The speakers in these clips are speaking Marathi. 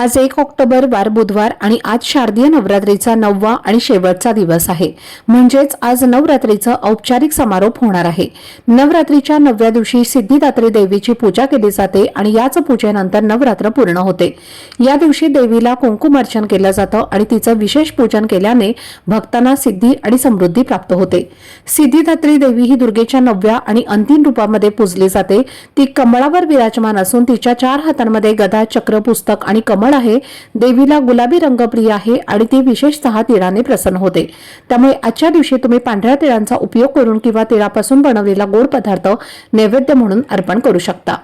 आज एक ऑक्टोबर वार बुधवार आणि आज शारदीय नवरात्रीचा नववा आणि शेवटचा दिवस आहे. म्हणजेच आज नवरात्रीचं औपचारिक समारोप होणार आहे. नवरात्रीच्या नवव्या दिवशी सिद्धिदात्री देवीची पूजा केली जाते आणि याच पूजेनंतर नवरात्र पूर्ण होते. या दिवशी देवीला कुंकुमार्चन केलं जातं आणि तिचं विशेष पूजन केल्याने भक्तांना सिद्धी आणि समृद्धी प्राप्त होते. सिद्धिदात्री देवी ही दुर्गेच्या नवव्या आणि अंतिम रूपामध्ये पूजली जाते. ती कमळावर विराजमान असून तिच्या चार हातांमध्ये गदा चक्र पुस्तक आणि कमळ आहे देवीला गुलाबी रंग प्रिय आहे आणि ती विशेषतः तिळाने प्रसन्न होते. त्यामुळे आजच्या दिवशी तुम्ही पांढऱ्या तिळांचा उपयोग करून किंवा तिळापासून बनवलेला गोड पदार्थ नैवेद्य म्हणून अर्पण करू शकता.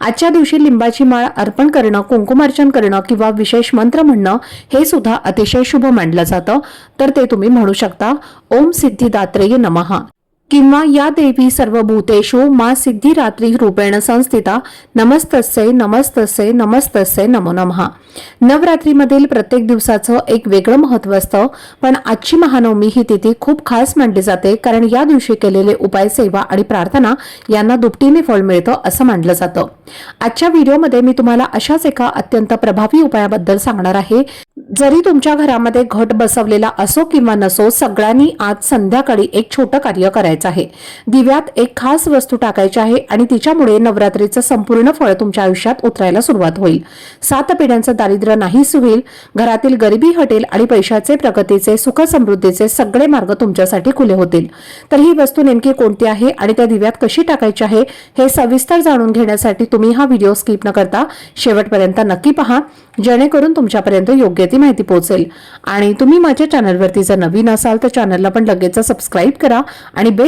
आजच्या दिवशी लिंबाची माळ अर्पण करणं कुंकुमार्चन करणं किंवा विशेष मंत्र म्हणणं हे सुद्धा अतिशय शुभ मानलं जातं. तर ते तुम्ही म्हणू शकता. ओम सिद्धिदात्रेय नमहा किंवा या देवी सर्व भूतेषु मा सिद्धिरात्री रूपेण संस्थिता नमस्तस्ये नमस्तस्ये नमस्तस्ये नमो नमः. नवरात्रीमधील प्रत्येक दिवसाचं एक वेगळं महत्त्व असतं पण आजची महानवमी ही तिथी खूप खास मानली जाते कारण या दिवशी केलेले उपाय सेवा आणि प्रार्थना यांना दुपटीने फळ मिळतं असं मानलं जातं. आजच्या व्हिडिओमध्ये मी तुम्हाला अशाच एका अत्यंत प्रभावी उपायाबद्दल सांगणार आहे. जरी तुमच्या घरामध्ये घट बसवलेला असो किंवा नसो सगळ्यांनी आज संध्याकाळी एक छोटं कार्य करायचं. आहे. दिव्यात एक खास वस्तू टाकायची आहे आणि तिच्यामुळे नवरात्रीचं संपूर्ण फळ तुमच्या आयुष्यात उतरायला सुरुवात होईल. सात पिढ्यांचं दारिद्र्य नाहीच होईल. घरातील गरिबी हटेल आणि पैशाचे प्रगतीचे सुख समृद्धीचे सगळे मार्ग तुमच्यासाठी खुले होतील. तर ही वस्तू नेमकी कोणती आहे आणि त्या दिव्यात कशी टाकायची आहे हे सविस्तर जाणून घेण्यासाठी तुम्ही हा व्हिडिओ स्किप न करता शेवटपर्यंत नक्की पहा. जेणेकरून तुमच्यापर्यंत योग्य ती माहिती पोहोचेल. आणि तुम्ही माझ्या चॅनलवरती जर नवीन असाल तर चॅनलला पण लगेच सबस्क्राईब करा आणि बेल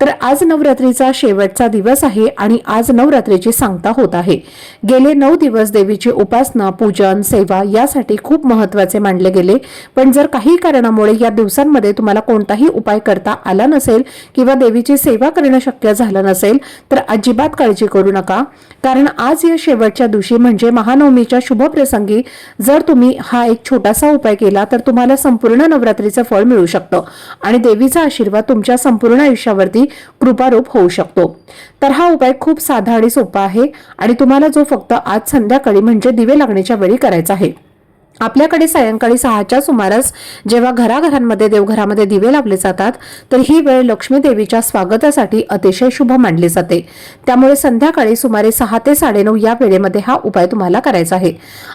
तर आज नवरात्रीचा शेवटचा दिवस आहे आणि आज नवरात्रीची सांगता होत आहे. गेले नऊ दिवस देवीची उपासना पूजन सेवा यासाठी खूप महत्त्वाचे मानले गेले. पण जर काही कारणामुळे या दिवसांमध्ये तुम्हाला कोणताही उपाय करता आला नसेल किंवा देवीची सेवा करणं शक्य झालं नसेल तर अजिबात काळजी करू नका. कारण आज या शेवटच्या दिवशी म्हणजे महानवमीच्या शुभ प्रसंगी जर तुम्ही हा एक छोटासा उपाय केला तर तुम्हाला संपूर्ण नवरात्रीचं फळ मिळू शकतं. आणि देवीचा आशीर्वाद तुमच्या संपूर्ण आयुष्यावर तुमच्यावरती कृपारूप होऊ शकतो. तर हा उपाय खूप साधा आणि सोपा आहे आणि तुम्हाला जो फक्त आज संध्याकाळी म्हणजे दिवे लागण्याच्या वेळी करायचा आहे. आपल्याकडे सायंकाळी सहाच्या सुमारास जेव्हा घराघरांमध्ये देवघरामध्ये दिवे लावले जातात तर ही वेळ लक्ष्मी देवीच्या स्वागतासाठी अतिशय शुभ मानली जाते. त्यामुळे संध्याकाळी सुमारे सहा ते साडेनऊ या वेळेमध्ये हा उपाय तुम्हाला करायचा आहे.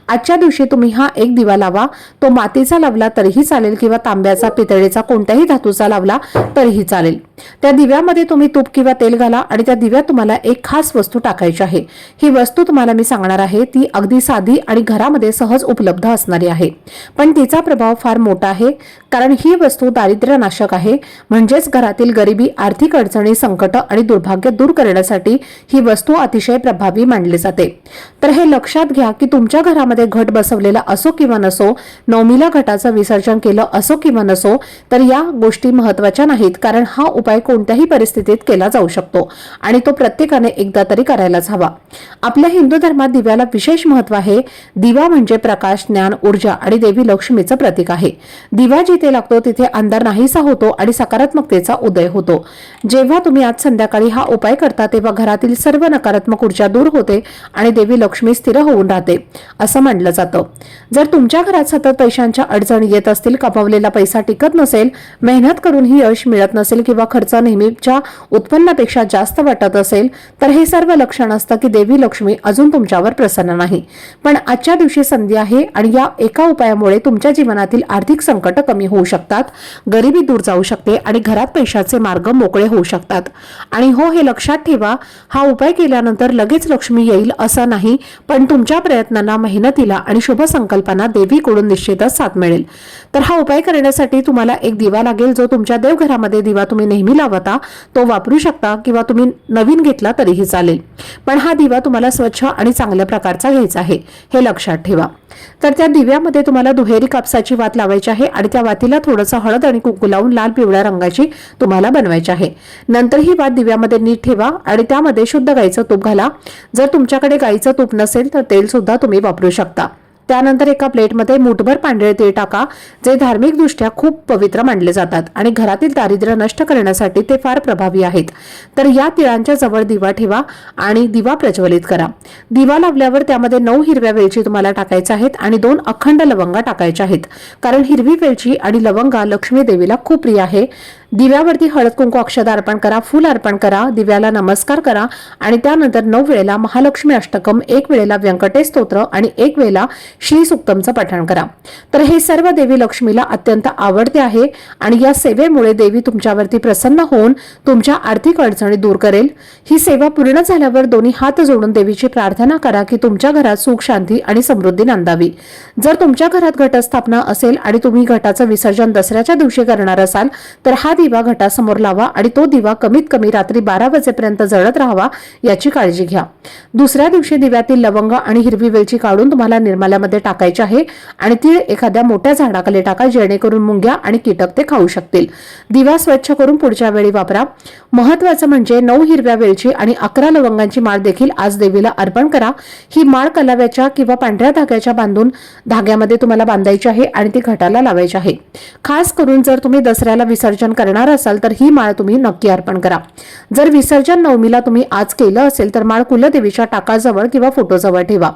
आजच्या दिवशी तुम्ही हा एक दिवा लावा. तो मातीचा लावला तरीही चालेल किंवा तांब्याचा पितळेचा कोणत्याही धातूचा लावला तरीही चालेल. त्या दिव्यामध्ये तुम्ही तूप किंवा तेल घाला आणि त्या दिव्यात तुम्हाला एक खास वस्तू टाकायची आहे. ही वस्तू तुम्हाला मी सांगणार आहे ती अगदी साधी आणि घरामध्ये सहज उपलब्ध असणारी आहे. पण तिचा प्रभाव फार मोठा आहे कारण ही वस्तू दारिद्र्यनाशक आहे. म्हणजेच घरातील गरिबी आर्थिक अडचणी संकट आणि दुर्भाग्य दूर करण्यासाठी ही वस्तू अतिशय प्रभावी मानली जाते. तर हे लक्षात घ्या की तुमच्या घरामध्ये घट बसवलेला असो किंवा नसो नवमीला घटाचं विसर्जन केलं असो किंवा नसो तर या गोष्टी महत्त्वाच्या नाहीत कारण हा उपाय कोणत्याही परिस्थितीत केला जाऊ शकतो. आणि तो प्रत्येकाने एकदा तरी करायलाच हवा. आपल्या हिंदू धर्मात दिव्याला विशेष महत्त्व आहे. दिवा म्हणजे प्रकाश ज्ञान ऊर्जा आणि देवी लक्ष्मीचं प्रतीक आहे. दिवा जिथे लागतो तिथे अंधार नाहीसा होतो आणि सकारात्मकतेचा उदय होतो. जेव्हा तुम्ही आज संध्याकाळी हा उपाय करता तेव्हा घरातील सर्व नकारात्मक ऊर्जा दूर होते आणि देवी लक्ष्मी स्थिर होऊन राहते असं मानलं जातं. जर तुमच्या घरात सतत पैशांच्या अडचणी येत असतील कमावलेला पैसा टिकत नसेल मेहनत करून ही यश मिळत नसेल किंवा खर्च नेहमीच्या उत्पन्नापेक्षा जास्त वाटत असेल तर हे सर्व लक्षण असतं की देवी लक्ष्मी अजून तुमच्यावर प्रसन्न नाही. पण आजच्या दिवशी संधी आहे आणि या एका उपायामुळे तुमच्या जीवनातील आर्थिक संकट कमी होऊ शकतात गरिबी दूर जाऊ शकते आणि घरात पैशाचे मार्ग मोकळे होऊ शकतात. आणि हो हे लक्षात ठेवा हा उपाय केल्यानंतर लगेच लक्ष्मी येईल असं नाही पण तुमच्या प्रयत्नांना मेहनतीला आणि शुभ संकल्पना देवीकडून निश्चितच साथ मिळेल. तर हा उपाय करण्यासाठी तुम्हाला एक दिवा लागेल जो तुमच्या देवघरामध्ये दिवा तुम्ही नेहमी नेहमी लावता तो वापरू शकता किंवा तुम्ही नवीन घेतला तरीही चालेल. पण हा दिवा तुम्हाला स्वच्छ आणि चांगल्या प्रकारचा घ्यायचा आहे हे लक्षात ठेवा. तर त्या दिव्यामध्ये तुम्हाला दुहेरी कापसाची वात लावायची आहे आणि त्या वातीला थोडंसं हळद आणि कुंकू लावून लाल पिवळ्या रंगाची तुम्हाला बनवायची आहे. नंतर ही वात दिव्यामध्ये नीट ठेवा आणि त्यामध्ये शुद्ध गाईचं तूप घाला. जर तुमच्याकडे गाईचं तूप नसेल तर तेल सुद्धा तुम्ही वापरू शकता. त्यानंतर एका प्लेटमध्ये मुठभर पांढरे तीळ टाका जे धार्मिकदृष्ट्या खूप पवित्र मानले जातात आणि घरातील दारिद्र्य नष्ट करण्यासाठी ते फार प्रभावी आहेत. तर या तिळांच्या जवळ दिवा ठेवा आणि दिवा प्रज्वलित करा. दिवा लावल्यावर त्यामध्ये नऊ हिरव्या वेलची तुम्हाला टाकायच्या आहेत आणि दोन अखंड लवंगा टाकायच्या आहेत. कारण हिरवी वेलची आणि लवंगा लक्ष्मी देवीला खूप प्रिय आहे. दिव्यावरती हळद कुंकू अक्षदा अर्पण करा फुल अर्पण करा दिव्याला नमस्कार करा आणि त्यानंतर नऊ वेळेला महालक्ष्मी अष्टकम एक वेळेला व्यंकटेश स्तोत्र आणि एक वेळेला श्री सुक्तमचं पठण करा. तर हे सर्व देवी लक्ष्मीला अत्यंत आवडते आहे आणि या सेवेमुळे देवी तुमच्यावरती प्रसन्न होऊन तुमच्या आर्थिक अडचणी दूर करेल. ही सेवा पूर्ण झाल्यावर दोन्ही हात जोडून देवीची प्रार्थना करा की तुमच्या घरात सुख शांती आणि समृद्धी नांदावी. जर तुमच्या घरात घटस्थापना असेल आणि तुम्ही घटाचं विसर्जन दसऱ्याच्या दिवशी करणार असाल तर हा दिवा घटासमोर लावा आणि तो दिवा कमीत कमी रात्री बारा वाजेपर्यंत जळत राहावा याची काळजी घ्या. दुसऱ्या दिवशी दिव्यातील लवंग आणि हिरवी वेलची काढून तुम्हाला निर्माल्यामध्ये टाकायची आहे आणि ती एखाद्या मोठ्या झाडाखाली टाका जेणेकरून मुंग्या आणि कीटक ते खाऊ शकतील. दिवा स्वच्छ करून पुढच्या वेळी वापरा. महत्वाचं म्हणजे नऊ हिरव्या वेलची आणि अकरा लवंगांची माळ देखील आज देवीला अर्पण करा. ही माळ कलाव्याच्या किंवा पांढऱ्या धाग्याच्या बांधून धाग्यामध्ये तुम्हाला बांधायची आहे आणि ती घटाला लावायची आहे. खास करून जर तुम्ही दसऱ्याला विसर्जन करणार करणार असाल तर ही माळ तुम्ही नक्की अर्पण करा. जर विसर्जन नवमीला तुम्ही आज केलं असेल तर माळ कुलदेवीच्या टाकाजवळ किंवा फोटोजवळ ठेवा.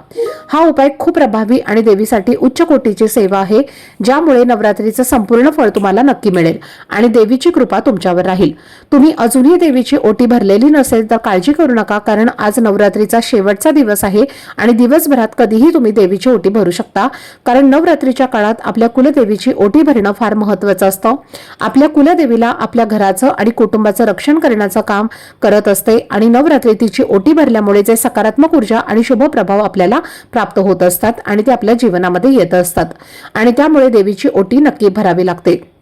हा उपाय खूप प्रभावी आणि देवीसाठी उच्च कोटीची सेवा आहे ज्यामुळे नवरात्रीचं संपूर्ण फळ तुम्हाला नक्की मिळेल आणि देवीची कृपा तुमच्यावर राहील. तुम्ही अजूनही देवीची ओटी भरलेली नसेल तर काळजी करू नका कारण आज नवरात्रीचा शेवटचा दिवस आहे आणि दिवसभरात कधीही तुम्ही देवीची ओटी भरू शकता कारण नवरात्रीच्या काळात आपल्या कुलदेवीची ओटी भरणं फार महत्वाचं असतं. आपल्या कुलदेवी देवीला आपल्या घराचं आणि कुटुंबाचं रक्षण करण्याचं काम करत असते आणि नवरात्री तिची ओटी भरल्यामुळे जे सकारात्मक ऊर्जा आणि शुभ प्रभाव आपल्याला प्राप्त होत असतात आणि ते आपल्या जीवनामध्ये येत असतात. आणि त्यामुळे देवीची ओटी नक्की भरावी लागते.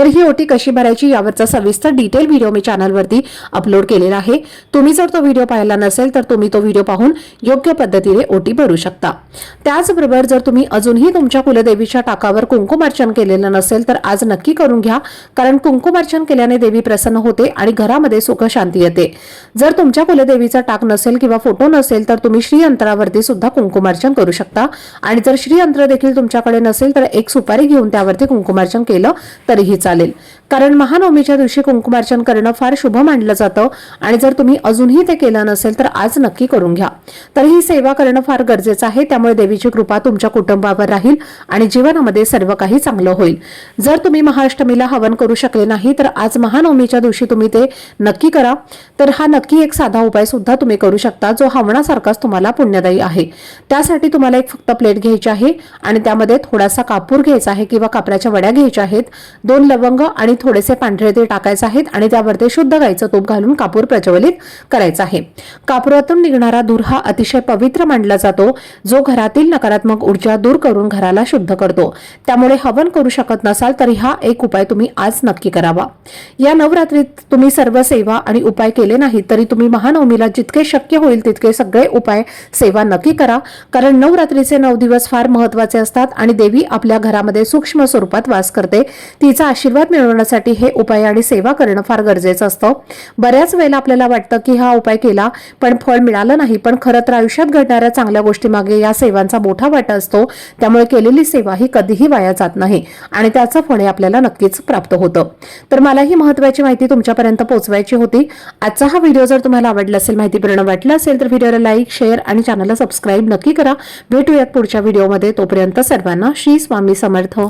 तर ही ओटी कशी भरायची यावरचा सविस्तर डिटेल व्हिडिओ मी चॅनलवरती अपलोड केलेला आहे. तुम्ही जर तो व्हिडिओ पाहिला नसेल तर तुम्ही तो व्हिडिओ पाहून योग्य पद्धतीने ओटी भरू शकता. त्याचबरोबर जर तुम्ही अजूनही तुमच्या कुलदेवीच्या टाकावर कुंकुमार्चन केलेलं नसेल तर आज नक्की करून घ्या कारण कुंकुमार्चन केल्याने देवी प्रसन्न होते आणि घरामध्ये सुख शांती येते. जर तुमच्या कुलदेवीचा टाक नसेल किंवा फोटो नसेल तर तुम्ही श्रीयंत्रावरती सुद्धा कुंकुमार्चन करू शकता. आणि जर श्रीयंत्र देखील तुमच्याकडे नसेल तर एक सुपारी घेऊन त्यावरती कुंकुमार्चन केलं तरीही चालेल. चालेल. कारण महानवमीच्या दिवशी कुंकुमार्चन करणं फार शुभ मानलं जातं आणि जर तुम्ही अजूनही ते केलं नसेल तर आज नक्की करून घ्या. तर ही सेवा करणं फार गरजेचं आहे त्यामुळे देवीची कृपा तुमच्या कुटुंबावर राहील आणि जीवनामध्ये सर्व काही चांगलं होईल. जर तुम्ही महाअष्टमीला हवन करू शकले नाही तर आज महानवमीच्या दिवशी तुम्ही ते नक्की करा. तर हा नक्की एक साधा उपाय सुद्धा तुम्ही करू शकता जो हवणासारखाच तुम्हाला पुण्यदायी आहे. त्यासाठी तुम्हाला एक फक्त प्लेट घ्यायची आहे आणि त्यामध्ये थोडासा कापूर घ्यायचा आहे किंवा कापराच्या वड्या घ्यायच्या आहेत. दोन लवंग आणि थोडेसे पांढरे ते टाकायचे आहेत आणि त्यावरती शुद्ध गाईचं तूप घालून कापूर प्रज्वलित करायचा आहे. कापुरातून निघणारा धूर हा अतिशय पवित्र मानला जातो जो घरातील नकारात्मक ऊर्जा दूर करून घराला शुद्ध करतो. त्यामुळे हवन करू शकत नसाल तरी हा एक उपाय तुम्ही आज नक्की करावा. या नवरात्रीत तुम्ही सर्व सेवा आणि उपाय केले नाहीत तरी तुम्ही महानवमीला जितके शक्य होईल तितके सगळे उपाय सेवा नक्की करा. कारण नवरात्रीचे नऊ दिवस फार महत्त्वाचे असतात आणि देवी आपल्या घरामध्ये सूक्ष्म स्वरूपात वास करते. तिचा आशीर्वाद मिळवण्यासाठी हे उपाय आणि सेवा करणं फार गरजेचं असतं. बऱ्याच वेळेला आपल्याला वाटतं की हा उपाय केला पण फळ मिळालं नाही. पण खरं तर आयुष्यात घडणाऱ्या चांगल्या गोष्टीमागे या सेवांचा मोठा वाटा असतो. त्यामुळे केलेली सेवा ही कधीही वाया जात नाही आणि त्याचं फळ हे आपल्याला नक्कीच प्राप्त होतं. तर मला ही महत्वाची माहिती तुमच्यापर्यंत पोहोचवायची होती. आजचा हा व्हिडिओ जर तुम्हाला आवडला असेल माहितीपूर्ण वाटला असेल तर व्हिडिओला लाईक शेअर आणि चॅनलला सबस्क्राईब नक्की करा. भेटूयात पुढच्या व्हिडिओमध्ये. तोपर्यंत सर्वांना श्री स्वामी समर्थ.